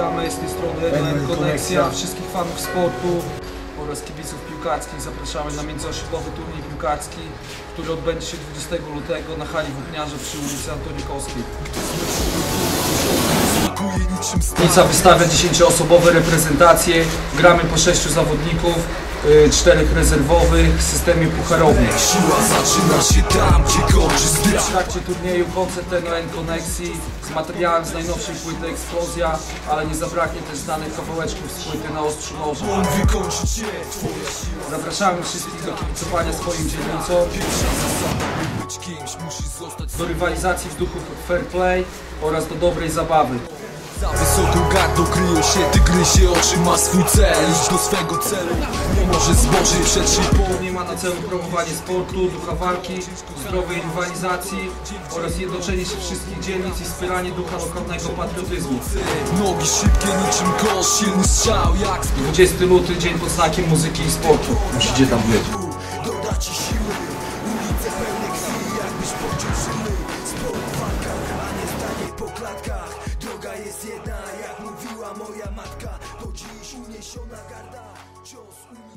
Witamy z tej strony Konexja, Konexja. wszystkich fanów sportu oraz kibiców piłkarskich. Zapraszamy na międzyosiedlowy turniej piłkarski, który odbędzie się 20 lutego na hali Włókniarze przy ulicy Antonikowskiej. Nica wystawia 10-osobowe reprezentacje, gramy po 6 zawodników, 4 rezerwowych w systemie pucharowym. Siła zaczyna się tam, gdzie kończy W strach trakcie turnieju koncert NON Konexji z materiałem z najnowszej płyty Eksplozja, ale nie zabraknie też znanych kawałeczków z płyty na ostrzu noża. Zapraszamy wszystkich do kibicowania swoim dzielnicom, do rywalizacji w duchu fair play oraz do dobrej zabawy. Za wysoką gardą kryją się tygrysie oczy Ma swój cel, idź do swego celu Nie może zboczyć przed szybą Turniej ma na celu promowanie sportu, ducha walki, zdrowej rywalizacji oraz jednoczenie się wszystkich dzielnic i wspieranie ducha lokalnego patriotyzmu. Nogi szybkie niczym kosz, silny strzał jak z 20 luty, dzień pod znakiem muzyki i sportu. Musicie tam być. Matka Do dziś uniesiona garda Cios petardy